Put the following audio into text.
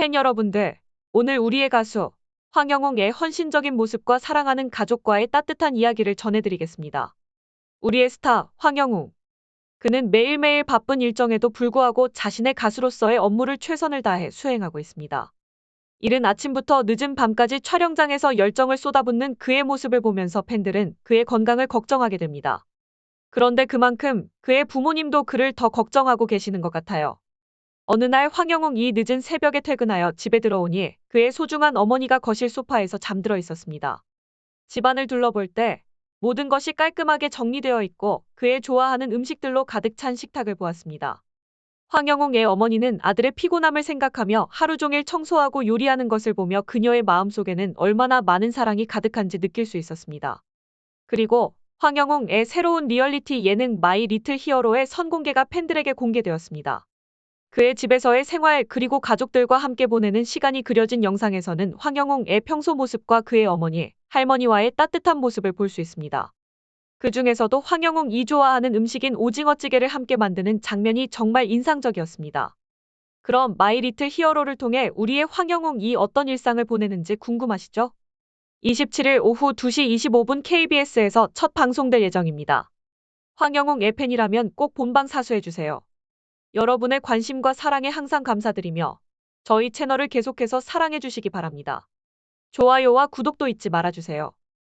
팬 여러분들, 오늘 우리의 가수 황영웅의 헌신적인 모습과 사랑하는 가족과의 따뜻한 이야기를 전해드리겠습니다. 우리의 스타 황영웅. 그는 매일매일 바쁜 일정에도 불구하고 자신의 가수로서의 업무를 최선을 다해 수행하고 있습니다. 이른 아침부터 늦은 밤까지 촬영장에서 열정을 쏟아붓는 그의 모습을 보면서 팬들은 그의 건강을 걱정하게 됩니다. 그런데 그만큼 그의 부모님도 그를 더 걱정하고 계시는 것 같아요. 어느 날 황영웅이 늦은 새벽에 퇴근하여 집에 들어오니 그의 소중한 어머니가 거실 소파에서 잠들어 있었습니다. 집안을 둘러볼 때 모든 것이 깔끔하게 정리되어 있고 그의 좋아하는 음식들로 가득 찬 식탁을 보았습니다. 황영웅의 어머니는 아들의 피곤함을 생각하며 하루 종일 청소하고 요리하는 것을 보며 그녀의 마음속에는 얼마나 많은 사랑이 가득한지 느낄 수 있었습니다. 그리고 황영웅의 새로운 리얼리티 예능 마이 리틀 히어로의 선공개가 팬들에게 공개되었습니다. 그의 집에서의 생활 그리고 가족들과 함께 보내는 시간이 그려진 영상에서는 황영웅의 평소 모습과 그의 어머니, 할머니와의 따뜻한 모습을 볼 수 있습니다. 그 중에서도 황영웅이 좋아하는 음식인 오징어찌개를 함께 만드는 장면이 정말 인상적이었습니다. 그럼 마이 리틀 히어로를 통해 우리의 황영웅이 어떤 일상을 보내는지 궁금하시죠? 27일 오후 2시 25분 KBS에서 첫 방송될 예정입니다. 황영웅의 팬이라면 꼭 본방 사수해주세요. 여러분의 관심과 사랑에 항상 감사드리며 저희 채널을 계속해서 사랑해 주시기 바랍니다. 좋아요와 구독도 잊지 말아주세요.